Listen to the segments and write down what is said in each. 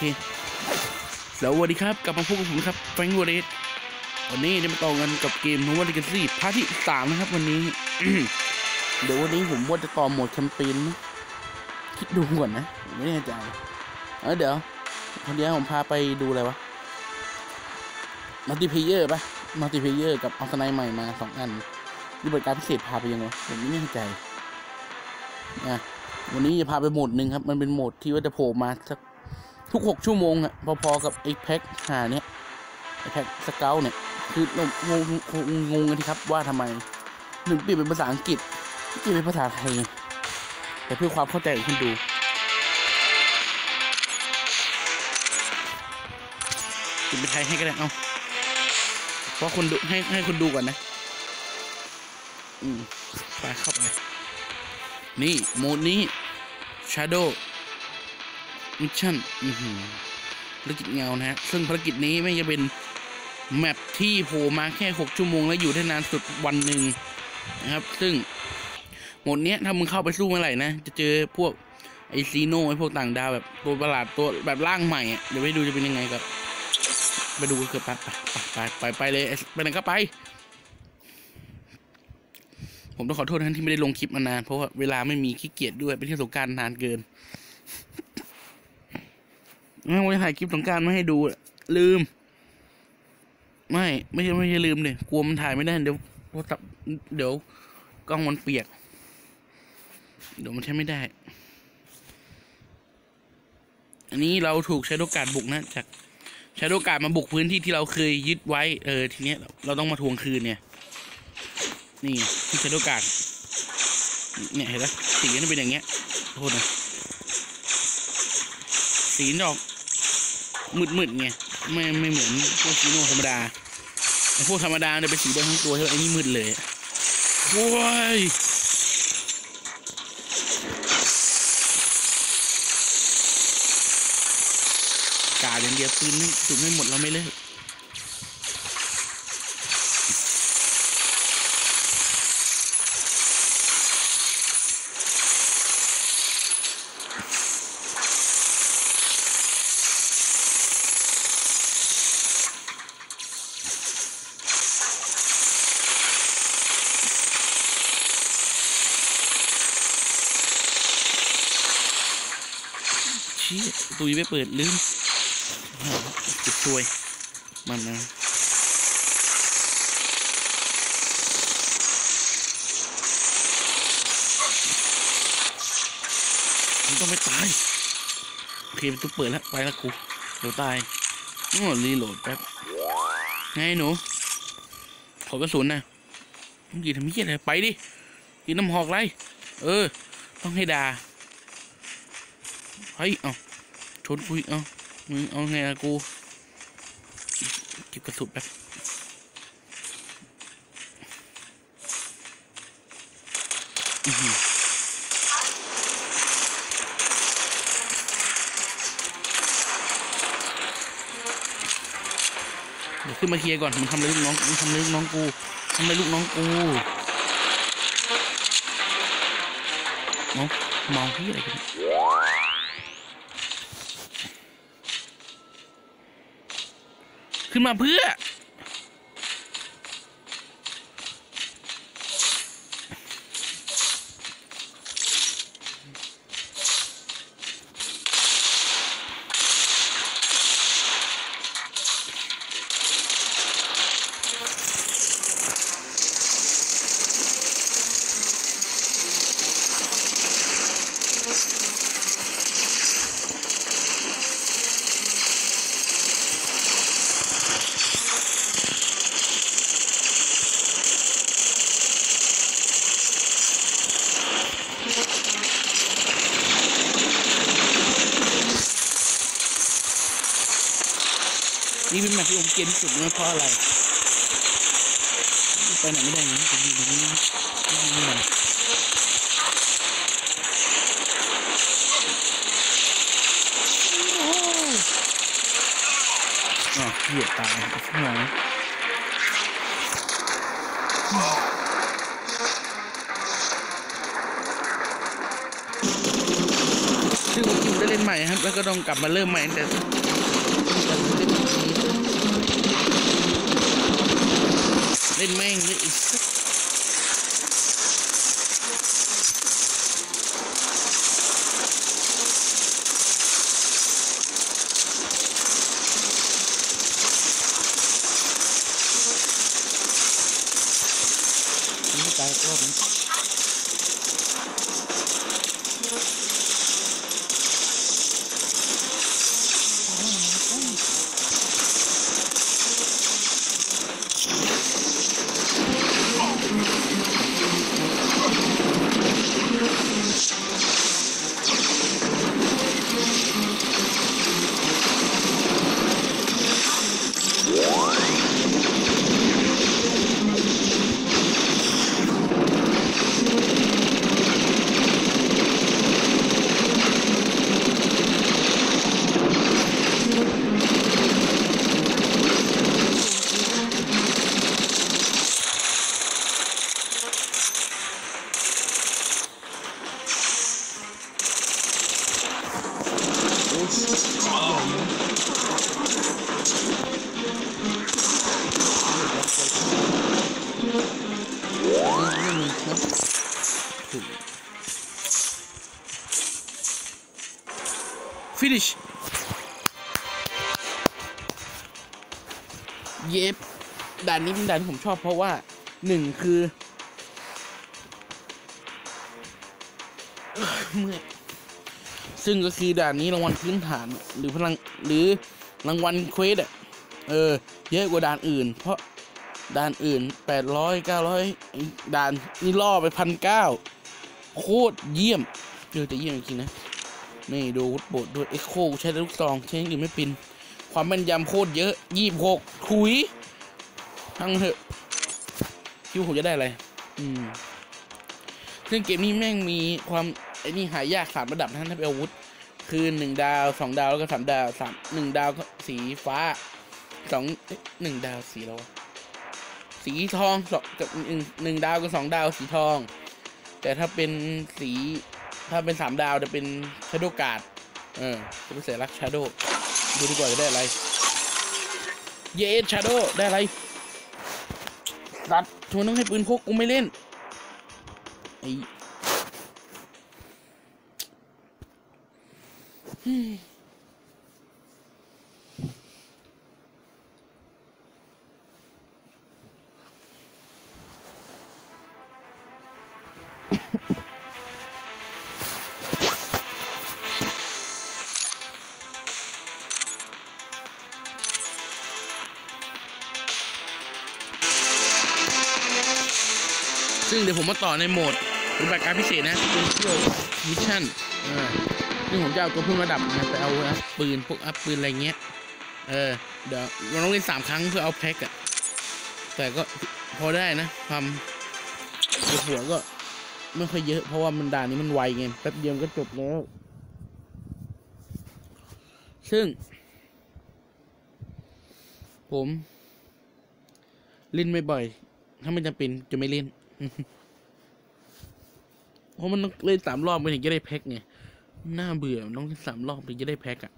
เคสวัสดีครับ กลับมาพบกับผมนะครับแฟรงค์วเรสวันนี้ได้มาต่อกันกับเกม Nova Legacy พาร์ทที่สามนะครับ วันนี้ เดี๋ยววันนี้ผมว่าจะต่อโหมดแคมเปญนะคิดดูก่อนนะ ไม่แน่ใจเออเดี๋ยวคนเดียวผมพาไปดูอะไรวะมัลติเพเยอร์ปะมัลติเพเยอร์กับเอาสไนใหม่มาสองอันนี่บริการพิเศษพาไปยังไงผมไม่แน่ใจนะวันนี้จะพาไปโหมดหนึ่งครับ มันเป็นโหมดที่ว่าจะโผล่มาสัก ทุกหกชั่วโมงอะพอๆกับไอ้แพ็คหาเนี้ยไอ้แพ็คสเกลเนี่ย คืองงงงงงกันทีครับว่าทำไมหนึ่งเปลี่ยนเป็นภาษาอังกฤษเปลี่ยนเป็นภาษาไทยแต่เพื่อความเข้าใจของคุณดูเปลี่ยนเป็นไทยให้ก็ได้เอาเพราะคนดูให้ให้คนดูก่อนนะ อืมไปเข้าไปนี่โหมดนี้ Shadow Mission อือหือภารกิจเงานะฮะซึ่งภารกิจนี้ไม่จะเป็นแมปที่โผล่มาแค่ 6 ชั่วโมง แล้วอยู่ได้นานสุดวันหนึ่งนะครับ ซึ่งหมดเนี้ยถ้ามึงเข้าไปสู้เมื่อไหร่นะ จะเจอพวกไอซีโนไอพวกต่างดาวแบบตัวประหลาดตัวแบบร่างใหม่เดี๋ยวไปดูจะเป็นยังไงกับไปดูกันเกือบไปไปไปไปเลยไปไหนก็ไป ผมต้องขอโทษท่านที่ไม่ได้ลงคลิปมานาน เพราะว่าเวลาไม่มีขี้เกียจด้วยไปเที่ยวสงการนานเกิน ไม่ไว้ถ่ายคลิปสงการมาให้ดู ลืม ไม่ ไม่ใช่ไม่ใช่ลืมเลยกลัวมันถ่ายไม่ได้ เดี๋ยวโทรศัพท์เดี๋ยวกล้องมันเปียก เดี๋ยวมันใช้ไม่ได้ อันนี้เราถูกใช้โอกาสบุกนะจากใช้โอกาสมาบุกพื้นที่ที่เราเคยยึดไว้ เออ ทีเนี้ยเราต้องมาทวงคืนเนี่ย นี่ที่ใช้โอกาสเนี่ยเห็นไหมสีมันเป็นอย่างเงี้ยโทษนะ สีดอกมืดๆไงไม่ไม่เหมือนพวกซีโนธรรมดาพวกธรรมดาเนี่ยเป็นสีแดงทั้งตัวใช่ไหมไอ้นี่มืดเลยโว้ยกาดอย่างเดียวปืนไม่จุดไม่หมดเราไม่เลิก ชี้ตุยไม่เปิดลืมจุดช่วยมันนะมันต้องไม่ตายโอเคประตูเปิดแล้วไปแล้วกูเดี๋ยวตายโอ้รีโหลดแป๊บไงหนู ขอกระสุนนะมึงกี่ทำเหี้ยอะไรไปดิกินน้ำหอกไร เออ ต้องให้ดาเฮ้ยเอาชนคุยเอามึงเอาไงอะกูเก็บกระสุนแบบเดี๋ยวขึ้นมาเคลียร์ก่อนมึงทำอะไรลูกน้องมึงทำอะไรลูกน้องกูทำอะไรลูกน้องกูเมาเมาที่อะไรกัน ขึ้นมาเพื่อ นี่ เป็นแมปที่ผมเกลียดที่สุดนะเพราะอะไรไปไหนไม่ได้นะผมอยู่ตรงนี้ไม่ได้อ๋อเหยียบตายข้างหลังซึ่งผมได้เล่นใหม่ครับ แล้วก็ต้องกลับมาเริ่มใหม่ตั้งแต่ เล่น finish เย็บด่านนี้เป็นด่านที่ผมชอบเพราะว่าหนึ่งคือเอ้ยเมื่อย ซึ่งก็คือด่านนี้รางวัลพื้นฐานหรือพลังหรือรางวัลเควสอะเออ เยอะกว่าด่านอื่น เพราะด่านอื่นแปดร้อยเก้าร้อยด่านนี่ล่อไปพันเก้าโคตรเยี่ยมเจอแต่เยี่ยมจริงนะนี่ดูวุฒโบดด้วยเอ็กโคใช้ลูกซอง ใช้ย่างอื่นไม่ป็นความแม่นยำโคตรเยอะยี่สิบหกถุยทั้งเถอะคิดวาผมจะได้อะไร อืม ซึ่งเกมนี้แม่งมีความไอ้นี่หายากสามระดับนะถ้าเป็นอาวุธ คือหนึ่งดาวสองดาวแล้วก็สามดาวสามหนึ่งดาวสีฟ้าสองหนึ่งดาวสีอะไรวะสีทองสองกับหนึ่งหนึ่งดาวกับสองดาวสีทอง แต่ถ้าเป็นสีถ้าเป็นสามดาวจะเป็นชาโดกาดเออจะเป็นสัญลักษณ์ชาโดดูดีกว่าจะได้อะไร เยสชาโดได้อะไรตัดชวนต้องให้ปืนพกกูไม่เล่น ไอซึ่งเดี๋ยวผมมาต่อในโหมด ปฏิบัติการพิเศษนะเป็นเที่ยวมิชชั่นอ่าซึ่งผมจะเอาตัวเพิ่มระดับนะไปเอาอัพปืนพวกอัพปืนอะไรเงี้ย เออ เดี๋ยวเราต้องเล่นสามครั้งเพื่อเอาแพ็กอะแต่ก็พอได้นะความปวดหัวก็ไม่ค่อยเยอะ เพราะว่ามันด่านนี้มันไวไงแป๊บเดียวก็จบแล้ว ซึ่ง ผม เล่นไม่บ่อย ถ้าไม่จำเป็นจะไม่เล่น เพราะมันต้องเล่นสามรอบมันถึงจะได้แพ็กไงน่าเบื่อนต้องเล่นสามรอบถึงจะได้แพ็กอะ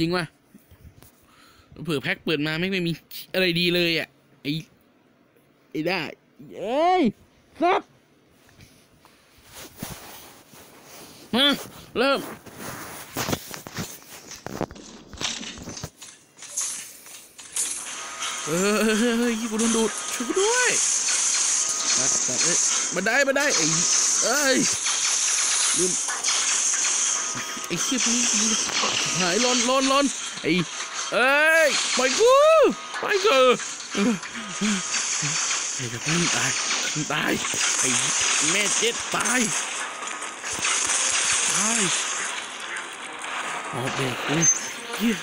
จริงวะเผื่อแพ็กเปิดมาไม่ไม่มีอะไรดีเลยอะไอไอได้เอ้ยซับมาเริ่มเฮ้ยยเฮ้ยกูโดนดูดช่วยกูด้วยตัดตัดเอ้ย มาได้มาได้ไอ้เอ้ยลืมไอ้เชี่ยพวกนี้หายลนลนลนไอ้เอ้ยปล่อยกูปล่อยกูเฮ้ยจะพึ่งตายมึงตายไอ้แม่เจ็ดตายตายโอ้เบรกกูเฮีย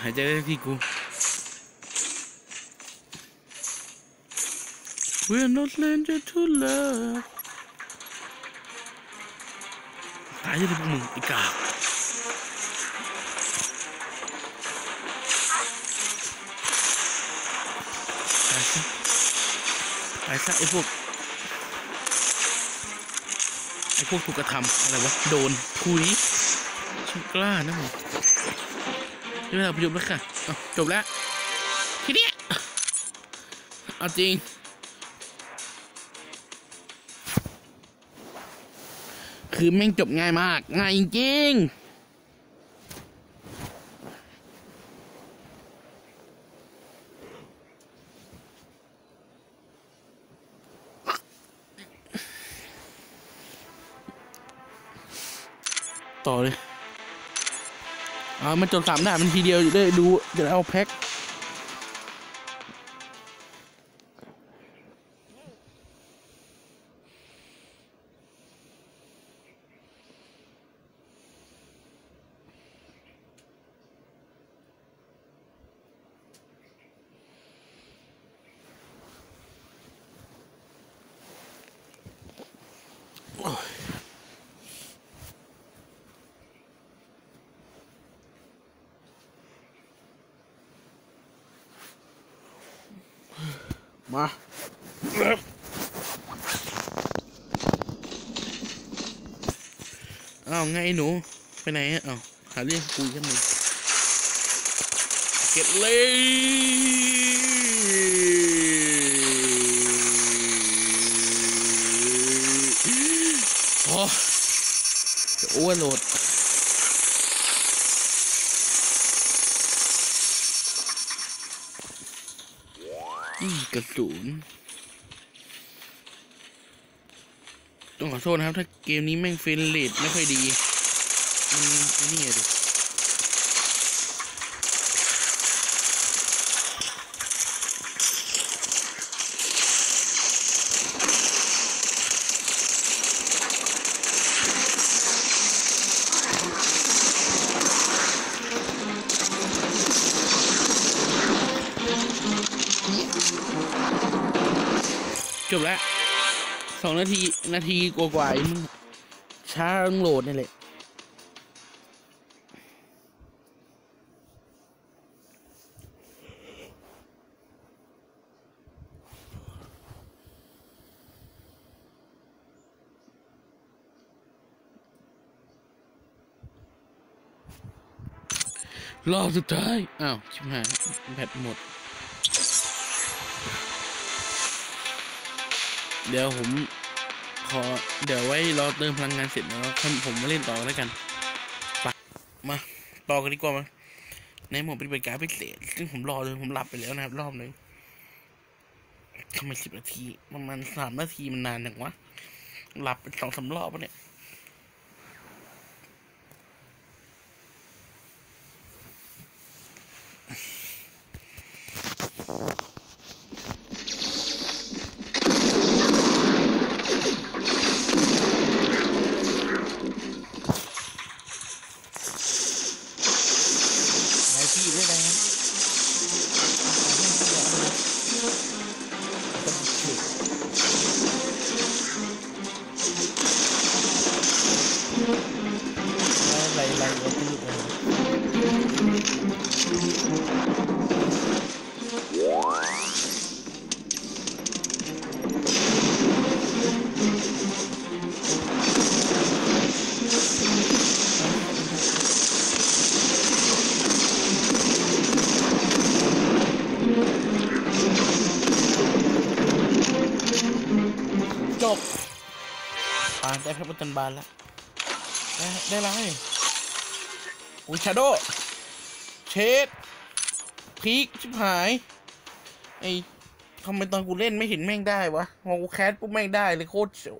หายใจได้ที่กู We're not landed to love ตายเลยพวกมึงไอ้กากตายซะไอ้ซะไอ้พวก ไอ้พวกถูกกระทำอะไรวะ โดนทุยช่างกล้านะมึง นี่เวลาประยุทธ์แล้วค่ะจบแล้วทีนี้เอาจริง คือแม่งจบง่ายมาก ง่ายจริงๆ มันจบสามด่านมันทีเดียวได้ดูเดี๋ยวเอาแพ็ค มาอ้าไงหนู ไปไหนอะเอาหาเรื่องคุยกันหนึ่งเก็บเลยโอ้จะอ้วนโหลด กระสุนต้องขอโทษนะครับ ถ้าเกมนี้แม่งเฟรนเลทไม่ค่อยดี มันนี่ดิ จบแล้วสองนาที นาทีกว่าๆเองมึงช้าต้องโหลดนี่แหละรอบสุดท้าย อ้าว ชิบหายแบตหมด เดี๋ยวผมขอเดี๋ยวไว้รอเติมพลังงานเสร็จแล้วค่อยผมมาเล่นต่อแล้วกันไปมาต่อกันดีกว่ามาในหมวดปฏิบัติการพิเศษซึ่งผมรอเลยผมหลับไปแล้วนะครับ รอบหนึงทำไมสิบนาทีประมาณสามนาทีมันนานจังวะหลับไปสองสามรอบปะเนี่ยไได้พระพุทธบาลแล้วได้ได้ไรอุ้ยชาโดเชดพีคชิบหาย ไอ้ทำไมตอนกูเล่นไม่เห็นแม่งได้วะพอกูแคสปุ๊บแม่งได้เลยโคตรเสียว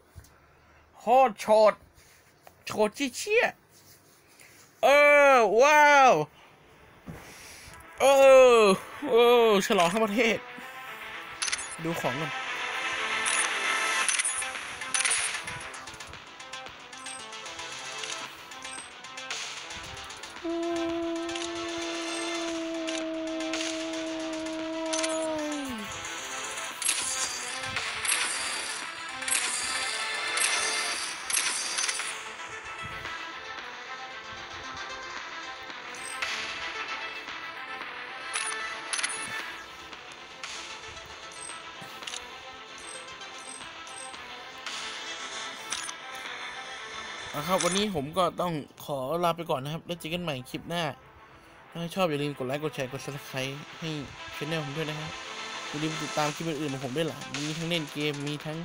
โคตรโชดโชดเชี่ยๆเออ ว้าว เออ เออ ฉลองทั้งประเทศ ดูของกัน นะครับวันนี้ผมก็ต้องขอลาไปก่อนนะครับ แล้วเจอกันใหม่คลิปหน้า ถ้าชอบอย่าลืมกดไลค์กดแชร์กดซับสไครต์ให้ช่องผมด้วยนะครับอย่าลืมติดตามคลิปอื่นๆของผมด้วยล่ะมีทั้งเล่นเกมมีทั้ง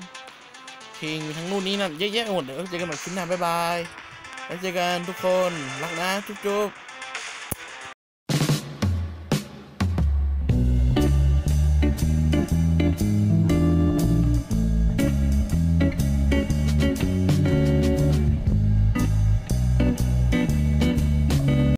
เพลงมีทั้งนู่นนี่นั่นเยอะแยะหมดเดี๋ยวเจอกันใหม่คลิปหน้าบ๊ายบายแล้วเจอกันทุกคนรักนะจุ๊บ